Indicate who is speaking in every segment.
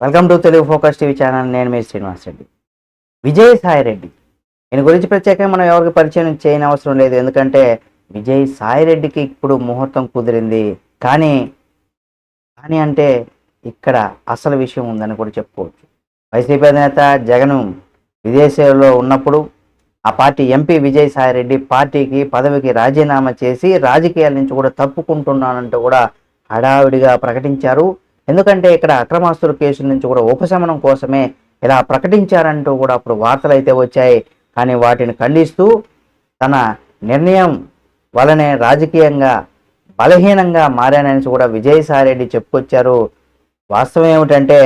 Speaker 1: Welcome to Telugu focus TV channel. నేను మీ శ్రీనివాస్ రెడ్డి. విజయసాయి రెడ్డి. ఈయన గురించి ప్రత్యేకంగా మనం ఎవరికి పరిచయం చేయని అవసరం లేదు. ఎందుకంటే విజయ్ సాయి రెడ్డికి ఇప్పుడు ముహూర్తం కుదిరింది. కానీ కానీ అంటే ఇక్కడ అసలు విషయం ఉందని కూడా చెప్పుకోవచ్చు. వైసీపీ అధినేత జగన్ విదేశాల్లో ఉన్నప్పుడు ఆ పార్టీ ఎంపీ విజయ్ సాయి రెడ్డి పార్టీకి పదవికి రాజీనామా చేసి రాజకీయాల నుంచి కూడా తప్పుకుంటున్నానంటూ కూడా హడావిడిగా ప్రకటించారు. ఎందుకంటే ఇక్కడ అక్రమాస్తుల కేసుల నుంచి కూడా ఉపశమనం కోసమే ఇలా ప్రకటించారంటూ కూడా అప్పుడు వార్తలు అయితే వచ్చాయి. కానీ వాటిని ఖండిస్తూ తన నిర్ణయం వలనే రాజకీయంగా బలహీనంగా మారానని కూడా విజయసాయిరెడ్డి చెప్పుకొచ్చారు. వాస్తవం ఏమిటంటే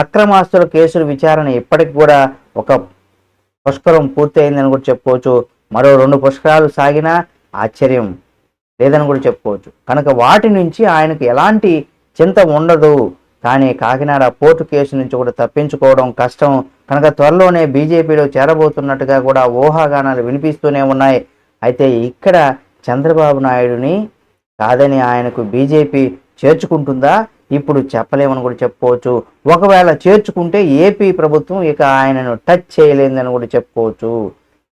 Speaker 1: అక్రమాస్తుల కేసుల విచారణ ఇప్పటికి కూడా ఒక పుష్కరం పూర్తయిందని కూడా చెప్పుకోవచ్చు. మరో రెండు పుష్కరాలు సాగినా ఆశ్చర్యం లేదని కూడా చెప్పుకోవచ్చు. కనుక వాటి నుంచి ఆయనకు ఎలాంటి చింత ఉండదు. కానీ కాకినాడ పోర్టు కేసు నుంచి కూడా తప్పించుకోవడం కష్టం. కనుక త్వరలోనే బీజేపీలో చేరబోతున్నట్టుగా కూడా ఊహాగానాలు వినిపిస్తూనే ఉన్నాయి. అయితే ఇక్కడ చంద్రబాబు నాయుడుని కాదని ఆయనకు బీజేపీ చేర్చుకుంటుందా? ఇప్పుడు చెప్పలేమని కూడా చెప్పుకోవచ్చు. ఒకవేళ చేర్చుకుంటే ఏపీ ప్రభుత్వం ఇక ఆయనను టచ్ చేయలేదని కూడా చెప్పుకోవచ్చు.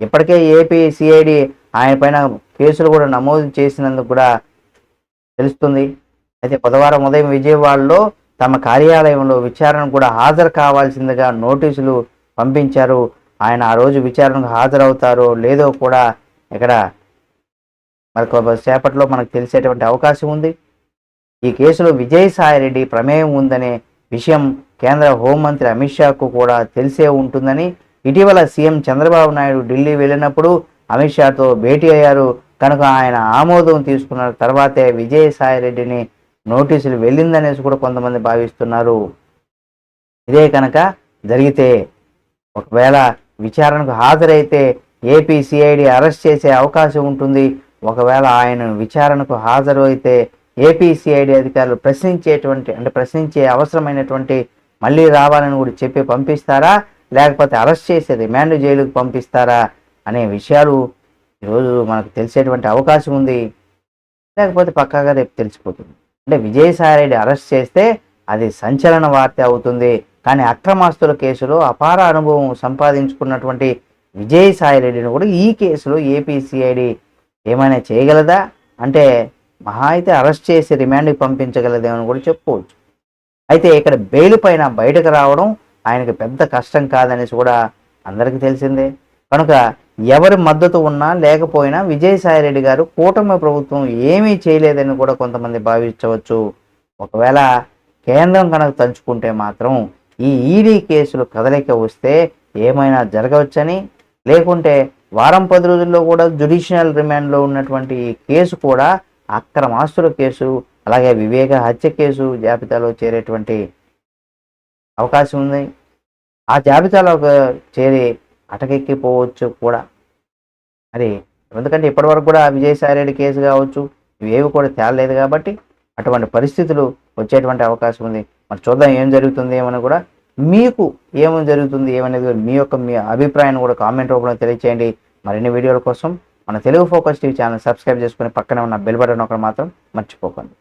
Speaker 1: ఇప్పటికే ఏపీ సిఐడి ఆయన పైన కేసులు కూడా నమోదు చేసినందుకు కూడా తెలుస్తుంది. అయితే బుధవారం ఉదయం విజయవాడలో తమ కార్యాలయంలో విచారణ కూడా హాజరు కావాల్సిందిగా నోటీసులు పంపించారు. ఆయన ఆ రోజు విచారణకు హాజరవుతారో లేదో కూడా ఇక్కడ మరి సేపట్లో మనకు తెలిసేటువంటి అవకాశం ఉంది. ఈ కేసులో విజయసాయిరెడ్డి ప్రమేయం ఉందనే విషయం కేంద్ర హోంమంత్రి అమిత్ షాకు కూడా తెలిసే ఉంటుందని ఇటీవల సీఎం చంద్రబాబు నాయుడు ఢిల్లీ వెళ్ళినప్పుడు అమిత్ షాతో భేటీ అయ్యారు. కనుక ఆయన ఆమోదం తీసుకున్న తర్వాతే విజయసాయిరెడ్డిని నోటీసులు వెళ్ళిందనేసి కూడా కొంతమంది భావిస్తున్నారు. ఇదే కనుక జరిగితే ఒకవేళ విచారణకు హాజరైతే ఏపీ సిఐడి అరెస్ట్ చేసే అవకాశం ఉంటుంది. ఒకవేళ ఆయన విచారణకు హాజరు అయితే ఏపీ సిఐడి అధికారులు ప్రశ్నించేటువంటి అంటే ప్రశ్నించే అవసరమైనటువంటి మళ్ళీ రావాలని కూడా చెప్పి పంపిస్తారా? లేకపోతే అరెస్ట్ చేసే రిమాండ్ జైలుకు పంపిస్తారా? అనే విషయాలు ఈరోజు మనకు తెలిసేటువంటి అవకాశం ఉంది. లేకపోతే పక్కాగా రేపు తెలిసిపోతుంది. అంటే విజయసాయిరెడ్డి అరెస్ట్ చేస్తే అది సంచలన వార్త అవుతుంది. కానీ అక్రమాస్తుల కేసులో అపార అనుభవం సంపాదించుకున్నటువంటి విజయసాయిరెడ్డిని కూడా ఈ కేసులో ఏపీసీఐడి ఏమైనా చేయగలదా? అంటే మహా అయితే అరెస్ట్ చేసి రిమాండ్కి పంపించగలదేమని కూడా చెప్పుకోవచ్చు. అయితే ఇక్కడ బెయిల్ పైన బయటకు రావడం ఆయనకు పెద్ద కష్టం కాదనేసి కూడా అందరికీ తెలిసిందే. కనుక ఎవరి మద్దతు ఉన్నా లేకపోయినా విజయసాయిరెడ్డి గారు కూటమి ప్రభుత్వం ఏమీ చేయలేదని కూడా కొంతమంది భావించవచ్చు. ఒకవేళ కేంద్రం కనుక తలుచుకుంటే మాత్రం ఈ ఈడీ కేసులు కదలిక వస్తే ఏమైనా జరగవచ్చని లేకుంటే వారం పది రోజుల్లో కూడా జుడిషియల్ రిమాండ్లో ఉన్నటువంటి ఈ కేసు కూడా అక్రమాస్తుల కేసు అలాగే వివేక హత్య కేసు జాబితాలో చేరేటువంటి అవకాశం ఉంది. ఆ జాబితాలో చేరి అటకెక్కిపోవచ్చు కూడా. మరి ఎందుకంటే ఇప్పటివరకు కూడా విజయసాయిరెడ్డి కేసు కావచ్చు ఇవేవి కూడా తేలలేదు కాబట్టి అటువంటి పరిస్థితులు వచ్చేటువంటి అవకాశం ఉంది. మరి చూద్దాం ఏం జరుగుతుంది ఏమని కూడా. మీకు ఏమని జరుగుతుంది ఏమనేది మీ యొక్క మీ అభిప్రాయాన్ని కూడా కామెంట్ రూపంలో తెలియచేయండి. మరిన్ని వీడియోల కోసం మన Telugu focus TV channel subscribe చేసుకుని పక్కనే ఉన్న బెల్ బటన్ ఒకటి మాత్రం మర్చిపోకండి.